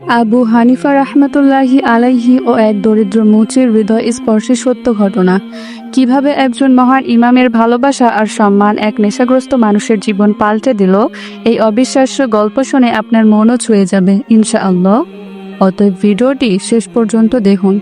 আবু হানিফা রহমতুল্লাহি আলাইহি ও এক দরিদ্র মুচির হৃদয় স্পর্শে সত্য ঘটনা। কীভাবে একজন মহান ইমামের ভালোবাসা আর সম্মান এক নেশাগ্রস্ত মানুষের জীবন পাল্টে দিল, এই অবিশ্বাস্য গল্প শুনে আপনার মনও ছুঁয়ে যাবে, ইনশাআল্লাহ। অতএব ভিডিওটি শেষ পর্যন্ত দেখুন।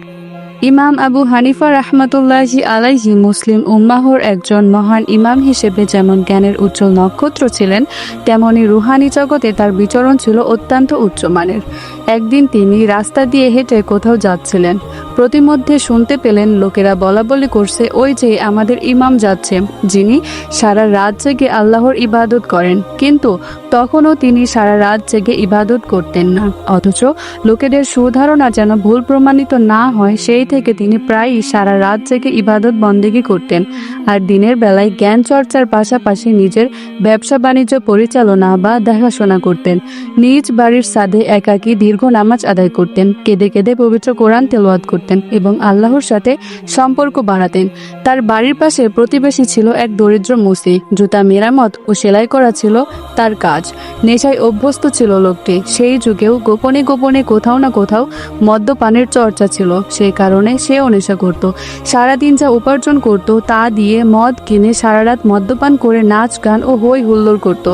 ইমাম আবু হানিফা রহমতুল্লাহি আলাইহি মুসলিম উম্মাহর একজন মহান ইমাম হিসেবে যেমন জ্ঞানের উজ্জ্বল নক্ষত্র ছিলেন, তেমনি রুহানি জগতে তার বিচরণ ছিল অত্যন্ত উচ্চমানের। একদিন তিনি রাস্তা দিয়ে হেঁটে কোথাও যাচ্ছিলেন। প্রতিমধ্যে শুনতে পেলেন লোকেরা বলা বলি করছে, ওই যে আমাদের ইমাম যাচ্ছে, যিনি সারা রাত জেগে আল্লাহর ইবাদত করেন। কিন্তু তখনও তিনি সারা রাত জেগে ইবাদত করতেন না। অথচ লোকেদের সুধারণা যেন ভুল প্রমাণিত না হয়, সেই থেকে তিনি প্রায়ই সারা রাত জেগে ইবাদত বন্দেগি করতেন। আর দিনের বেলায় জ্ঞান চর্চার পাশাপাশি নিজের ব্যবসা বাণিজ্য পরিচালনা বা দেখাশোনা করতেন। নিজ বাড়ির সাধে একাকী দীর্ঘ নামাজ আদায় করতেন, কেঁদে কেঁদে পবিত্র কোরআন তেলাওয়াত করতেন এবং আল্লাহর সাথে সম্পর্ক বাড়াতেন। তার বাড়ির পাশে প্রতিবেশী ছিল এক দরিদ্র মুসি। জুতা মেরামত ও সেলাই করা ছিল তার কাজ। নেশায় অভ্যস্ত ছিল লোকটি। সেই যুগেও গোপনে গোপনে কোথাও না কোথাও মদ্যপানের চর্চা ছিল। সেই কারণে সেও নেশা করত। সারাদিন যা উপার্জন করত তা দিয়ে মদ কিনে সারা রাত মদ্যপান করে নাচ, গান ও হই হুল্লোড় করত।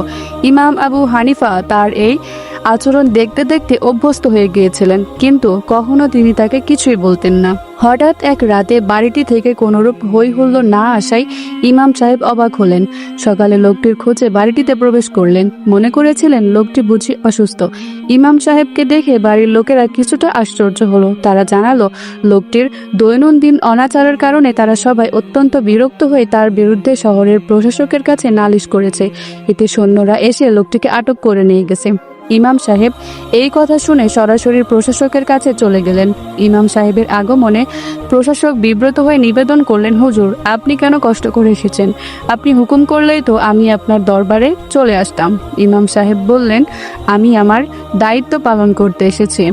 ইমাম আবু হানিফা তার এই আচরণ দেখতে দেখতে অভ্যস্ত হয়ে গিয়েছিলেন, কিন্তু কখনো তিনি তাকে কিছুই বলতেন না। হঠাৎ এক রাতে বাড়িটি থেকে কোনোরূপ হই হুল্লোড় না আসায় ইমাম সাহেব অবাক হলেন। সকালে লোকটির খোঁজে বাড়িটিতে প্রবেশ করলেন। মনে করেছিলেন লোকটি বুঝি অসুস্থ। ইমাম সাহেবকে দেখে বাড়ির লোকেরা কিছুটা আশ্চর্য হলো। তারা জানালো, লোকটির দৈনন্দিন অনাচারের কারণে তারা সবাই অত্যন্ত বিরক্ত হয়ে তার বিরুদ্ধে শহরের প্রশাসকের কাছে নালিশ করেছে। এতে সৈন্যরা এসে লোকটিকে আটক করে নিয়ে গেছে। ইমাম সাহেব এই কথা শুনে সরাসরি প্রশাসকের কাছে চলে গেলেন। ইমাম সাহেবের আগমনে প্রশাসক বিব্রত হয়ে নিবেদন করলেন, হুজুর, আপনি কেন কষ্ট করে এসেছেন? আপনি হুকুম করলেই তো আমি আপনার দরবারে চলে আসতাম। ইমাম সাহেব বললেন, আমি আমার দায়িত্ব পালন করতে এসেছি।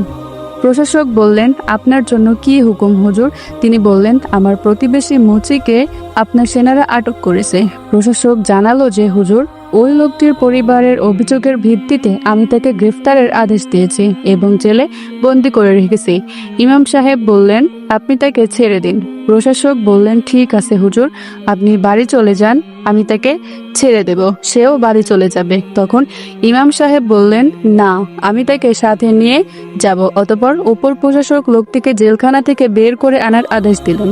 প্রশাসক বললেন, আপনার জন্য কি হুকুম, হুজুর? তিনি বললেন, আমার প্রতিবেশী মুচিকে আপনার সেনারা আটক করেছে। প্রশাসক জানালো যে, হুজুর ওই লোকটির পরিবারের অভিযোগের ভিত্তিতে আমি তাকে গ্রেফতারের আদেশ দিয়েছি এবং জেলে বন্দি করে রেখেছি। ইমাম সাহেব বললেন, আপনি তাকে ছেড়ে দিন। প্রশাসক বললেন, ঠিক আছে হুজুর, আপনি বাড়ি চলে যান, আমি তাকে ছেড়ে দেব, সেও বাড়ি চলে যাবে। তখন ইমাম সাহেব বললেন, না, আমি তাকে সাথে নিয়ে যাব। অতপর উপর প্রশাসক লোকটিকে জেলখানা থেকে বের করে আনার আদেশ দিলেন।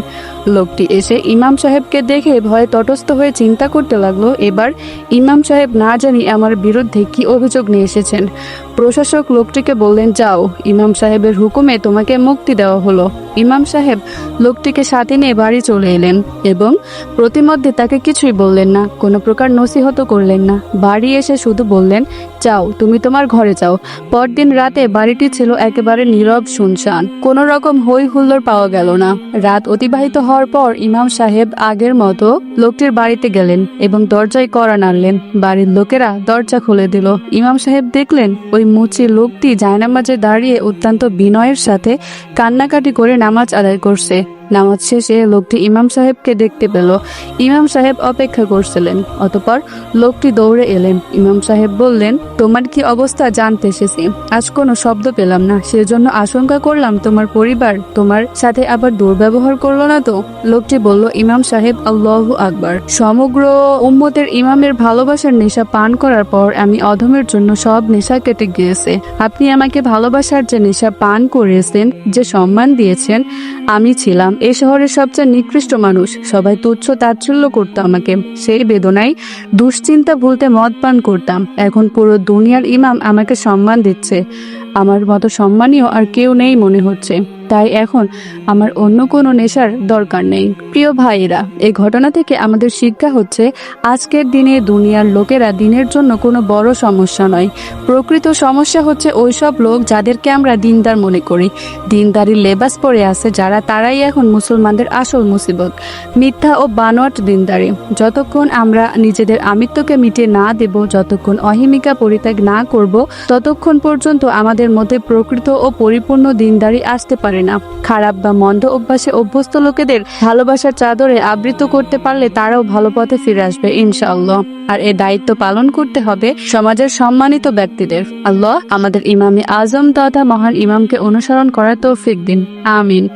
লোকটি এসে ইমাম সাহেবকে দেখে ভয়ে তটস্থ হয়ে চিন্তা করতে লাগল। এবার ইমাম সাহেব না জানি আমার বিরুদ্ধে কি অভিযোগ নিয়ে এসেছেন। প্রশাসক লোকটিকে বললেন, যাও, ইমাম সাহেবের হুকুমে তোমাকে মুক্তি দেওয়া হলো। ইমাম সাহেব লোকটিকে সাথে নিয়ে বাড়ি চলে এলেন এবং প্রতিমধ্যে তাকে কিছুই বললেন না, কোনো প্রকার নসিহত করলেন না। বাড়ি এসে শুধু বললেন, যাও, তুমি তোমার ঘরে যাও। পরদিন রাতে বাড়িটি ছিল একেবারে নীরব শুনশান। কোনো রকম হই হুল্লোড় পাওয়া গেল না। রাত অতিবাহিত হওয়ার পর ইমাম সাহেব আগের মতো লোকটির বাড়িতে গেলেন এবং দরজায় কড়া নাড়লেন। বাড়ির লোকেরা দরজা খুলে দিল। ইমাম সাহেব দেখলেন, ওই মুচি লোকটি জায়নামাজে দাঁড়িয়ে অত্যন্ত বিনয়ের সাথে কান্নাকাটি করে নামাজ আদায় করছে। নামাজ শেষে লোকটি ইমাম সাহেবকে দেখতে পেল। ইমাম সাহেব অপেক্ষা করছিলেন, অতপর লোকটি দৌড়ে এলেন। ইমাম সাহেব বললেন, তোমার কি অবস্থা জানতে এসেছি। আজ কোনো শব্দ পেলাম না। সেজন্য আশঙ্কা করলাম তোমার পরিবার তোমার সাথে আবার দুর্ব্যবহার করল না তো? লোকটি বলল, ইমাম সাহেব, আল্লাহ আকবার। সমগ্র উম্মতের ইমামের ভালোবাসার নেশা পান করার পর আমি অধমের জন্য সব নেশা কেটে গিয়েছে। আপনি আমাকে ভালোবাসার যে নেশা পান করেছেন, যে সম্মান দিয়েছেন, আমি ছিলাম এই শহরের সবচেয়ে নিকৃষ্ট মানুষ। সবাই তুচ্ছ তাচ্ছল্য করতো আমাকে। সেই বেদনায় দুশ্চিন্তা ভুলতে মদ পান করতাম। এখন পুরো দুনিয়ার ইমাম আমাকে সম্মান দিচ্ছে। আমার মতো সম্মানীয় আর কেউ নেই মনে হচ্ছে। তাই এখন আমার অন্য কোনো নেশার দরকার নেই। প্রিয় ভাইয়েরা এই ঘটনা থেকে আমাদের শিক্ষা হচ্ছে, আজকের দিনে দুনিয়ার লোকেরা দিনের জন্য কোনো বড় সমস্যা নয়। প্রকৃত সমস্যা হচ্ছে ওইসব লোক যাদেরকে আমরা দিনদার মনে করি। দিনদারি লেবাস পরে আছে যারা, তারাই এখন মুসলমানদের আসল মুসিবত। মিথ্যা ও বানোয়াট দিনদারি। যতক্ষণ আমরা নিজেদের আমিত্বকে মিটিয়ে না দেব, যতক্ষণ অহিমিকা পরিত্যাগ না করব, ততক্ষণ পর্যন্ত আমাদের মধ্যে প্রকৃত ও পরিপূর্ণ দিনদারি আসতে পারে পারে না। খারাপ বা মন্দ অভ্যাসে অভ্যস্ত লোকেদের ভালোবাসার চাদরে আবৃত করতে পারলে তারাও ভালো পথে ফিরে আসবে, ইনশাআল্লাহ। আর এ দায়িত্ব পালন করতে হবে সমাজের সম্মানিত ব্যক্তিদের। আল্লাহ আমাদের ইমামে আজম তথা মহান ইমামকে অনুসরণ করার তৌফিক দিন। আমিন।